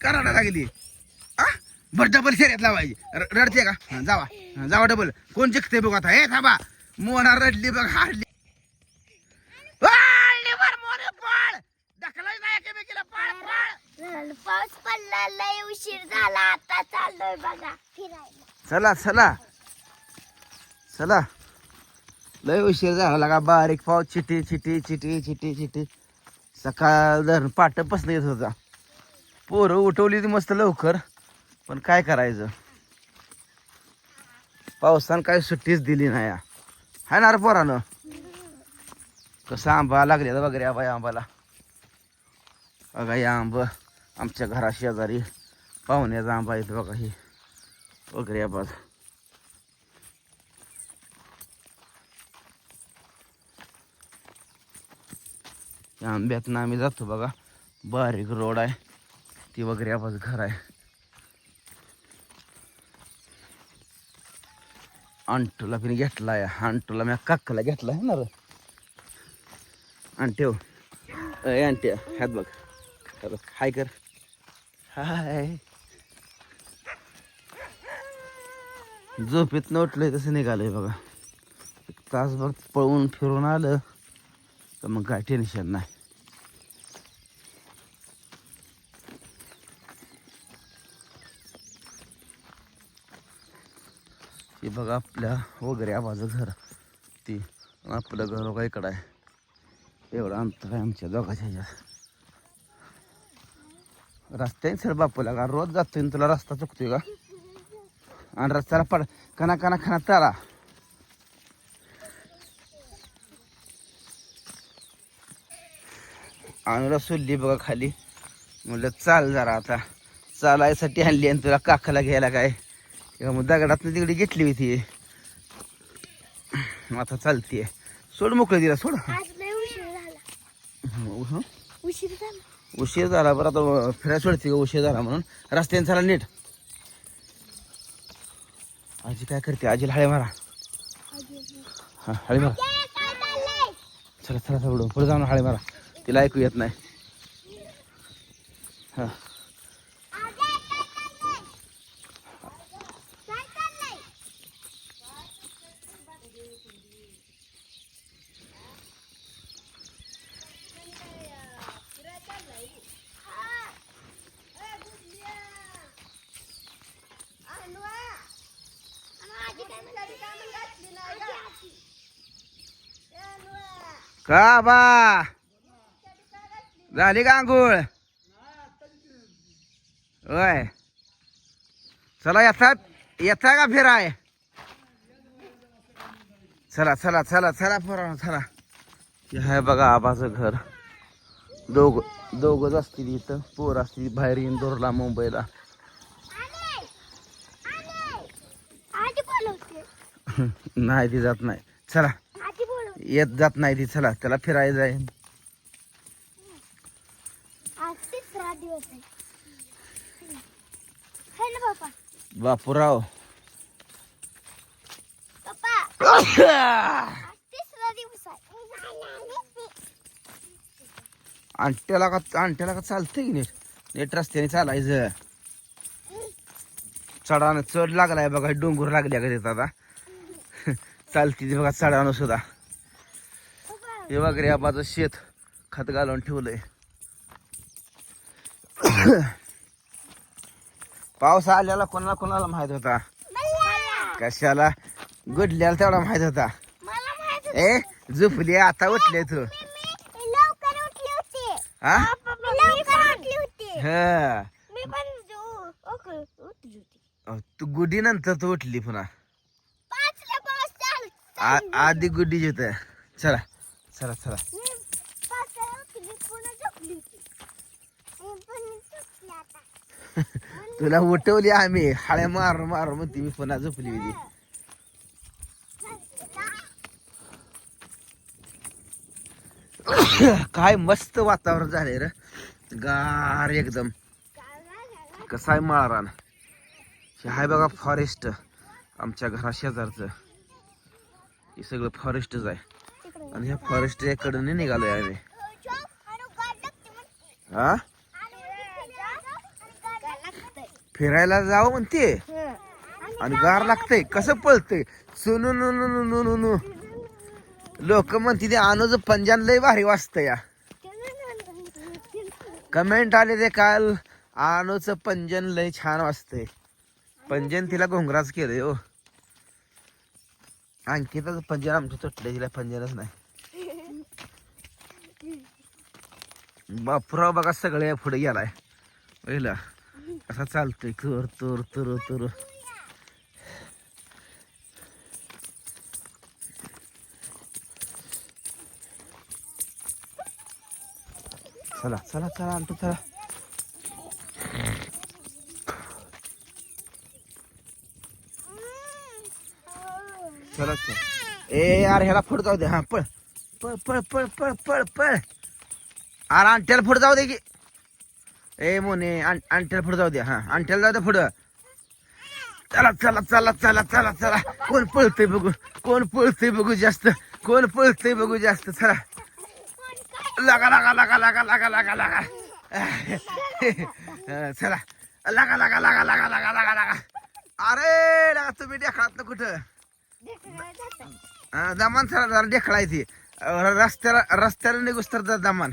कराडा लागली. आ? बरं डबल शर्यत लावायची. र- रडते का? हं, जावा. हं, जावा डबल कोण जिंकते बघ आता. हे थांबा. मोना रडली बघ हाडली पळ, वर मोरे, पळ. ढकलाय नाही एकेमेकीला, पळ, पळ. पाऊस पडला लय उशीर झाला आता चाललोय बघा फिरायला. चला चला. चला. लय उशीर झाला लागा बारीक पाव चिटी चिटी चिटी चिटी चिटी. सकाळ धरून पाट पसलं येत होता. पोरं उठवली ती मस्त लवकर पण काय करायचं? पावसानं काय सुट्टीच दिली नाही हाय ना रे पोरानं? कसं आंबा लागले वगैरे आंबा या आंबाला. बघा या आंब आमच्या घरा शेजारी पाहुण्याचा आंबा येतो बघा हे. वगैरे आंबा या आंब्यातनं आम्ही जातो बघा. बारीक रोड आहे. ती वगैरे आवाज घर आहे. अंटूला पण घेतलाय अंटूला मी काकाला घेतला आहे ना रे? अंट्यो हो. अय अंट्या ह्यात बघ. बघ हाय कर. हाय. झोपेत न उठलंय तसं निघालंय बघा. एक तासभर पळून फिरून आलं तर मग काय टेन्शन नाही. हे बघा आपल्या वगैरे आवाज घर. ती आपलं घर बघा इकडं आहे. एवढं अंतर आहे आमच्या दोघाच्या ह्याच्यात. रस्त्याने सर बापूला का? रोज जातोय आणि तुला रस्ता चुकतोय का? आणि रस्त्याला पड कना कना खाना तारा अनुला सोडली बघा खाली. म्हणलं चाल जरा आता. चालायसाठी आणली आणि तुला काकाला घ्यायला काय? किंवा मग दगडात तिकडे घेतली होती. आता चालतीये. सोड मोकळं दिला सोड. उशीर झाला. हं. उशीर झाला. उशीर झाला बरं आता फिरायला सोडते उशीर झाला म्हणून. रस्त्याने झाला नीट. आजी काय करते? आजीला हळे मारा. हा हळे मारा. चला चला चला पुढे जाऊन हळे मारा. तिला ऐकू येत नाही. हा काय चाललंय का बा? झाली का आंघोळ? होय. चला येतात? येता का फिराय? चला चला चला चला पोरा चला. हे आहे बघा आबाचं घर. दोघ दोघच असतील इथं. पोर असतील बाहेर इंदोरला मुंबईला आधी बोलवते नाही ती जात नाही. चला. येत जात नाही ती. चला त्याला दिवस आहे. है बापूराव. अंट्याला का अंट्याला का चालतंय की नीट? नीट रस्त्याने चालायचं. चढानं चढ लागलाय बघा डोंगर लागल्या का तिथं आता? चालती ती बघा चढानं सुद्धा हे वगैरे आबाचं शेत खत घालून ठेवलंय. पाऊस आल्याला कोणाला कोणाला माहीत होता? कशाला? गुडल्याला तेवढा माहीत होता. ए झोपली आता उठले तू. हा? हा. तू गुडी नंतर तू उठली पुन्हा पाचला पाऊस चाल आ- आधी गुड्डी होत चला. चला चला. तुला उठवली आम्ही. हाळ्या मार मार म्हणते मी पुन्हा झोपली होती. काय मस्त वातावरण झालंय रे. गार एकदम. कसं आहे माळरान? हे आहे बघा फॉरेस्ट आमच्या घरा शेजारचं हे सगळं फॉरेस्टच आहे. आणि ह्या फॉरेस्टकडे निघालोय आम्ही. हा? फिरायला जावं म्हणते. आणि गार लागतंय. कसं पळतंय? सुनू नु नु नु नु नु नु लोक म्हणते ते अनुज पंजान लय भारी वाजतं या. कमेंट आले ते काल अनुचं पंजन लय छान वाजतंय पंजन तिला घोंगराच केलंय हो. अंकिताचं पंजर आमच्या तुटलंय तिला पंजरच नाही. बापराव बघा सगळ्या पुढे गेलाय. पहिला असा चालतोय. कर तर तर तर. चला चला चला आणतो चला. चला ए यार ह्याला फोड जाऊ दे हा पळ पळ पळ पळ पळ पळ पळ अरे अंट्याला फोड जाऊ दे की ए मोने अंट्याला फोड जाऊ दे हा अंट्याला जाऊ दे पुढं चला चला चला चला चला चला कोण पळतंय बघू कोण पळतंय बघू जास्त कोण पळतंय बघू जास्त चला लागा लागा लागा लागा लागा लागा लागा चला लागा लागा लागा लागा लागा लागा लागा अरे लागा तुम्ही देखात ना कुठं दमान चला जरा ढेकळायची रस्त्याला रस्त्याला निघूस तर दमान.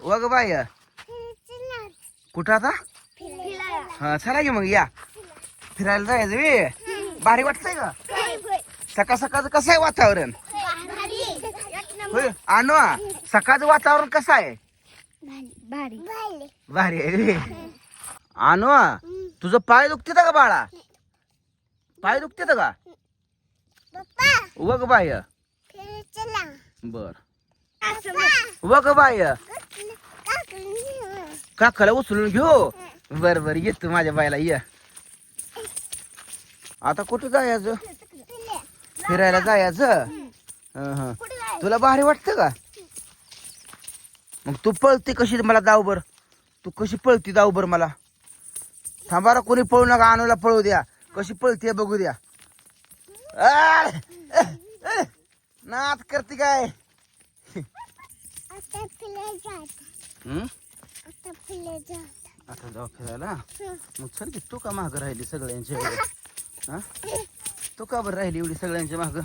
वग बाय कुठं आता? हा चला की मग या. फिरायला जायचं वे भारी वाटतंय का? सकाळ सकाळचं कसं आहे वातावरण? होय. आणू सकाळचं वातावरण कसं आहे? भारी. भारी आहे रे. आणू तुझं पाय दुखते का बाळा? पाय दुखते का? वग बाय चला बर. वग बाय काकाला उचलून घेऊ. बर बर येतो माझ्या बायला ये. आता कुठं जायचं? फिरायला जायचं? हं, हं. तुला भारी वाटतं का? मग तू पळते कशी मला दाव बर. तू कशी पळती दाव बर मला. थांबा रे, कोणी पळू नका आणूला पळू द्या. कशी पळते बघू द्या. नाद करते काय? आता फिरायला जात. हं? आता फिरायला जात. आता जाऊ फिरायला मग चल की तू का माग राहिली सगळ्यांच्या एवढं? हा तू का बरं राहिली एवढी सगळ्यांच्या माग?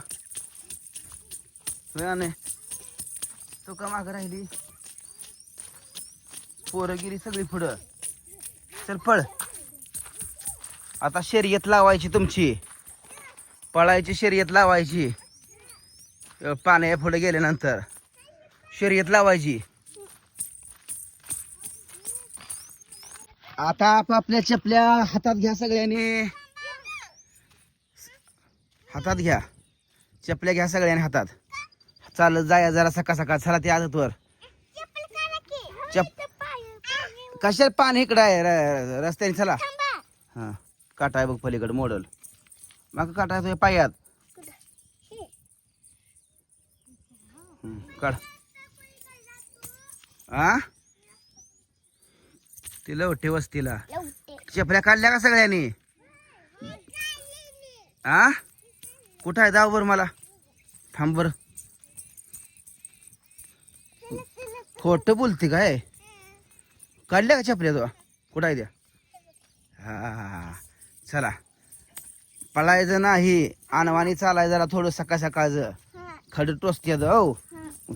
नाही? तो का माग राहिली? पोरगिरी सगळी पुढं. चल पळ. आता शर्यत लावायची तुमची. पळायची शर्यत लावायची. पाण्या पुढे गेल्यानंतर. शर्यत लावायची. आता आपापल्या चपल्या हातात घ्या सगळ्यांनी. हातात घ्या. चपल्या घ्या सगळ्यांनी हातात. चालत जाया जरा सकाळ सकाळ. चला ते आदत वर चप्पल काढा की. चप कशाला पान इकडं आहे? रस्त्याने चला. हा. काटा आहे बघ पलीकडे मॉडल. मग काटा आहे तुझ्या पायात. काढ. आ? तिला उठे वस्तीला. लवटे. चपल्या काढल्या का सगळ्यांनी? आ? कुठं आहे? जाऊ बरं मला. थांब बरं. खोटं बोलते काय? काढल्या का छापल्या तुला कुठं आहे त्या? हा चला. पळायचं नाही. आणवानी चालाय जरा थोडं सकाळ सकाळचं. खड टोचत्यात हो.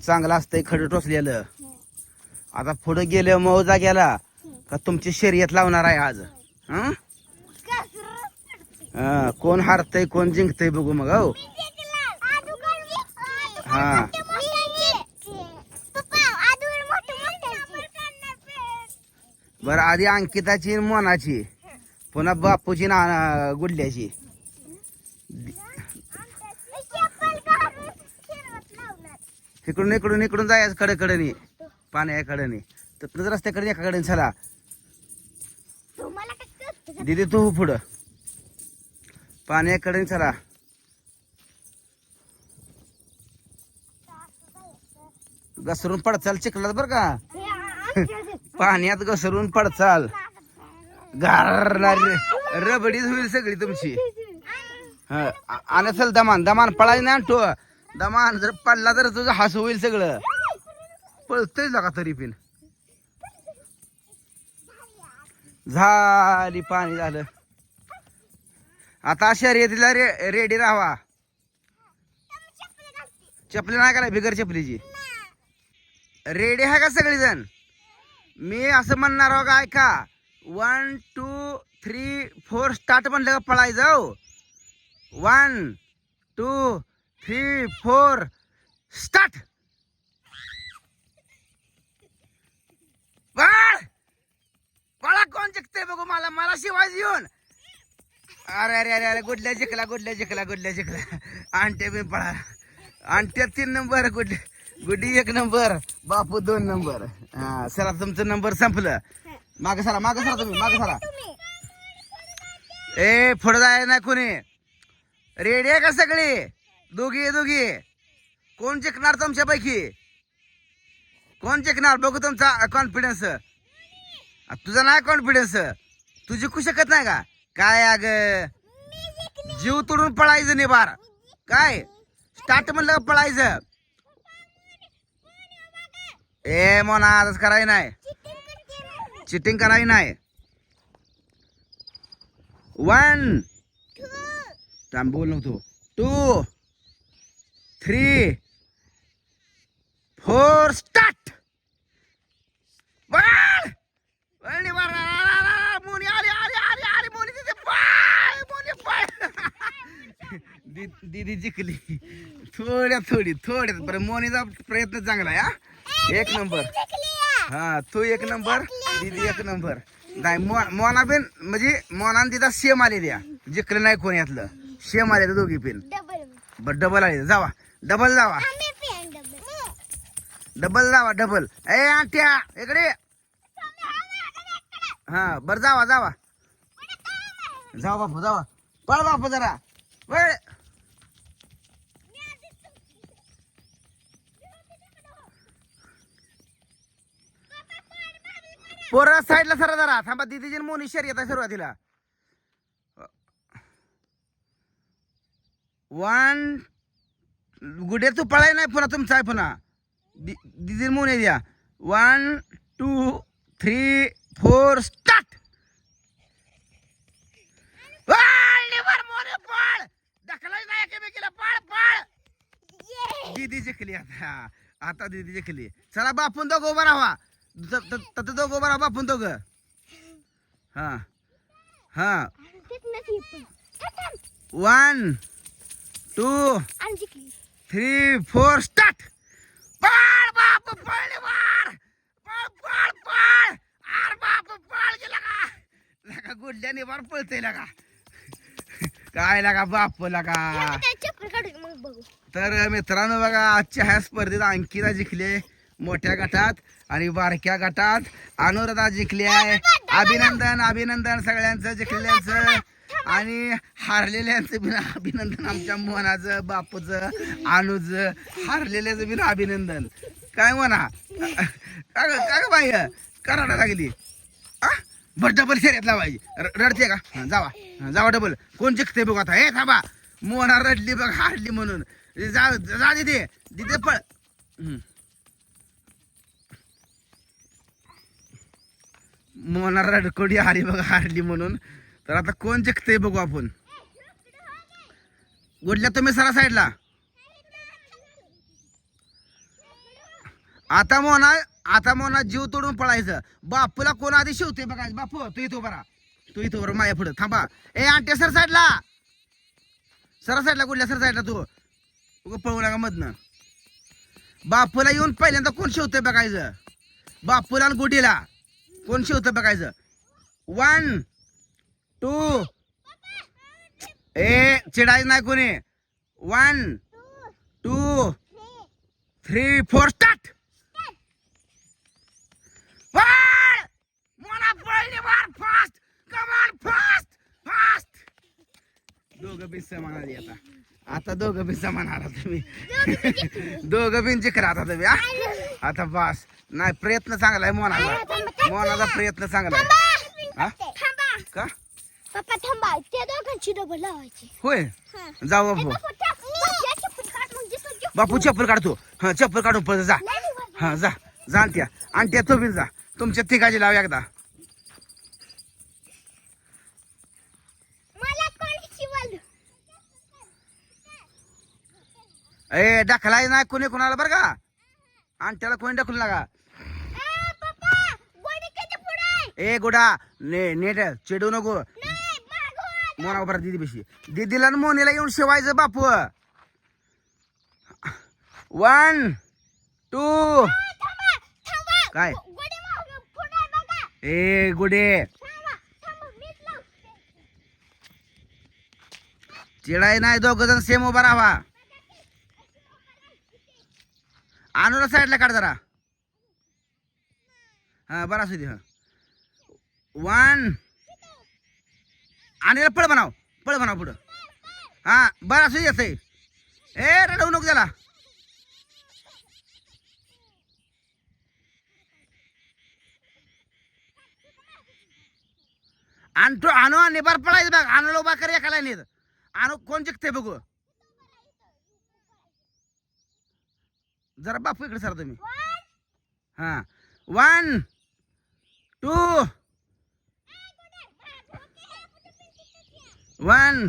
चांगलं असतंय खड टोचलेलं. आता पुढं गेलं मौजा गेला का तुमची शर्यत लावणार आहे आज? हं? हा, कोण हारतय कोण जिंकतय बघू मग हो हा बरं आधी अंकिताची मोनाची पुन्हा बापूची ना गुडल्याची इकडून इकडून इकडून जायचं कडे कडेनी पाण्या कडेनी तर रस्त्याकडे एका कडेने चला दिदी तू पुढं पाण्याकडे चला. घसरून पडचाल चिखलात बर का? पाण्यात घसरून पडचाल. गारणारी रबडीच होईल सगळी तुमची. हा आणि चल दमान दमान पळायला ना आणतो. दमान जर पडला तर तुझं हास होईल सगळं. पळतय का तरी पण. झाली पाणी झालं. आता शर्यतीला रे रेडी राहावा. चपली नाही का बिगर चपलीची? रेडी आहे का सगळीजण? मी असं म्हणणार आहो का ऐका. One two three four start म्हणलं का पळायचं जाऊ one two three four start पळा कोण जिंकते बघू मला? मला शिवाय येऊन. अरे अरे अरे अरे गुडल्या जिंकला गुडल्या जिंकला गुडल्या जिंकला. आणते मी पळा. आणते तीन नंबर गुड गुड्डी एक नंबर बापू दोन नंबर. हा सरा तुमचं नंबर संपलं. माग सरा माग सरा तुम्ही माग सरा ए पुढं जाय नाही कोणी. रेडी आहे का सगळी? दोघी दोघी. कोण जिंकणार तुमच्यापैकी? कोण जिंकणार? बघू तुमचा कॉन्फिडन्स तुझा नाही कॉन्फिडन्स तू जिंकू शकत नाही का? काय अग जीव तोडून पळायचं निबार काय? स्टार्ट म्हणलं पळायचं. ए मोना आजच कराय नाही. चिटिंग करायची नाही. वन थांब बोल नव्हतो टू थ्री फोर स्टार्ट बाळ! वळणी मार रा, रा, रा, रा, मोनी आली आली आली आली मोनी तिथे पाय मोनी पाय दी- दीदी जिंकली. थोड्या थोडी थोड्यात. बरं मोनीचा प्रयत्न चांगला आहे हा? एक नंबर. हा तू एक नंबर दीदी एक नंबर. नाही मो- मोना बिन म्हणजे मोना तिथं सेम आले द्या जिंकलं नाही कोणी यातलं. सेम आले दोघी पिन बर डबल आले. जावा. डबल जावा. पेन डबल जावा डबल ए आंट्या इकडे. हा बर जावा जावा? जावा बापू जावा. पळ बापू जरा. पळ. पोरं साईडला सरा जरा. थांबा दिदीची मोनी शर्यत आहे सुरुवातीला. वन गुडे तू पळाय नाही पुन्हा तुमचा आहे पुन्हा. दिदी मोने द्या. One two three four start. दीदी जिंकली आता. आता दीदी जिंकली चला बापून दोघं उभा राहा. तर दोघं राहा बापून दोघं. हा. हा. One two three four start पळ बाप पळले वार पळ पळ पळ. आर बाप पळ गेला का? लगा गुडल्याने वार पळते लगा. काय लागा बाप लगा. तर मित्रांनो बघा आजच्या ह्या स्पर्धेत अंकिता जिंकले. मोठ्या गटात आणि बारक्या गटात. अनुराधा जिंकली आहे. अभिनंदन अभिनंदन सगळ्यांचं जिंकलेल्यांचं. आणि हारलेल्यांचं बिन अभिनंदन आमच्या मोहनाचं बापूचं अनुचं हारलेल्याचं बिन अभिनंदन. काय म्हणा का ग का ग बाई? कराडा लागली. आ? बर डबल शर्यत लावायची रडते का? जावा. जावा डबल कोण जिंकते बघू आता? हे थांबा. मोहना रडली बघ हारली म्हणून. जा जा दिदे दिदे पळ. मोना रडकोडी हारी बघ हारली म्हणून. तर आता कोण जिंकतंय बघू आपण. गुडल्या तुम्ही सरा साईडला. आता मोना आता मोना जीव तोडून पळायचं. बापूला कोण आधी शिवते बघायचं बापू तू इथं बरा तू इथं बरं माझ्या पुढं. थांबा. ए आंटे सर साईडला. सरा साईडला कुठल्या सर साईडला तू. उगा पळू नका मधनं. बापूला येऊन पहिल्यांदा कोण शिवते बघायचं? बापूला आणि गुडीला. कोण शिवतं बघायचं? वन टू ए चिडायचं नाही कोणी. One two three four start मला पळली मार फास्ट फास्ट फास्ट दोघं बी समान आली आता. आता दोघं बी समान तुम्ही. दोघं बी जिकर आता तुम्ही हा? आता बस. नाही प्रयत्न चांगला आहे मोनाचा मोनाचा प्रयत्न चांगला आहे. हा? थांबा. पप्पा थांबा. त्या दोघांची डबल लावायची. होय. हा. जाऊ बापू चप्पल म्हणजे बापू चप्पल काढतो हा चप्पल काढून पळ जा. हा जा. जा आणि त्या. आणि त्या तो बी जा. तुमच्या तिघाची लाव एकदा. मला कोण शिवल? ए ढकलाय नाही कोणी कोणाला बरं का? आणि त्याला कोणी ढकलू नका ए, पप्पा गोडी किती पुढे आहे? ए गुडा. ने नेट चिडू नको. मोना बरं दिदी बेशी दिदीला आणि मोनीला येऊन शिवायचं बापू. वन टू काय? ए गुडे. चिडाय नाही दोघ जण सेम उभा राहा. अनुला साईडला काढ जरा. हा बरं असू दे हा. वन आणि पळ बनाव पळ बनाव पुढं. हा बरं असू असं ए रडवू नको त्याला. आणि तो आणू आणि बरं पळायचं बघ आणू उभा कर एकाला नेत आणू कोण जिंकते बघू. जरा बापू इकडे सर तुम्ही. हा. वन टू वन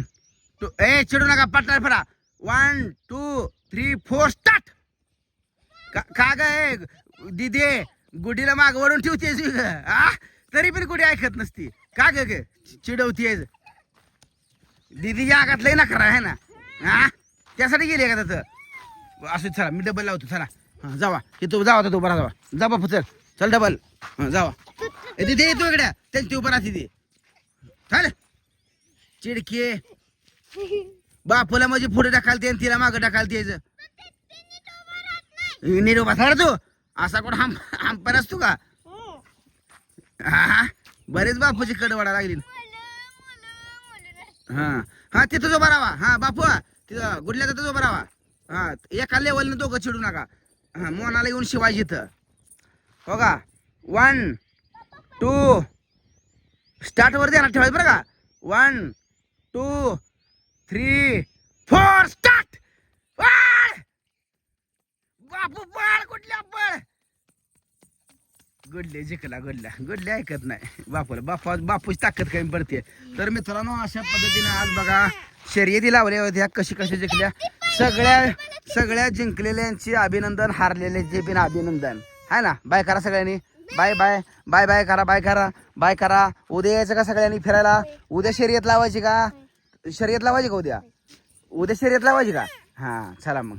टू ए चिडू नका पटणार फरा. One two three four start का ग ए, दिदे गुडीला माग वळून ठेवतेस आ? तरी पण गुडी ऐकत नसती. का ग ग? चिडवतीयस दिदीच्या आगात ना खरा आहे ना? हा त्यासाठी गेली का त्याचं असं चला मी डबल लावतो चला. हा जावा. तू जावा तो बरा जावा. जा बापू चल. चल डबल हा जावा. दिदी येतो इकडे त्यांची उभं राहते ती. चालेल चिडके. बापूला म्हणजे पुढे ढकालते आणि तिला मागं ढकालते यायचं. नीट उभा तू. असा कोण हम हमपण असतो का? हा. बरेच बापूची कडवाडा लागली. हा. हा तिथं उभा राहा. हा बापू तिथं गुडल्या तिथं उभा राहा. हा एका लेवलने दोघं चिडू नका. हा मोनाला येऊन शिवायची इथं. हो का? वन टू स्टार्ट वर द्या ठेवायचं बरं का? One two three four start! बापू पळ कुठल्या पळ गडले जिंकला गडल्या. गडले ऐकत नाही. बापूला बापा बापूची ताकद कमी पडते तर मित्रांनो अशा पद्धतीने आज बघा शर्यती लावल्या होत्या. कशी कशी जिंकल्या? सगळ्या सगळ्या जिंकलेल्यांची अभिनंदन हारलेल्यांचे पण अभिनंदन. है ना? बाय करा सगळ्यांनी. Bye bye. बाय बाय करा बाय करा बाय करा. उद्या यायचं का सगळ्यांनी फिरायला? उद्या शर्यत लावायची का? शर्यत लावायची का उद्या? उद्या शर्यत लावायची का? हा चला मग.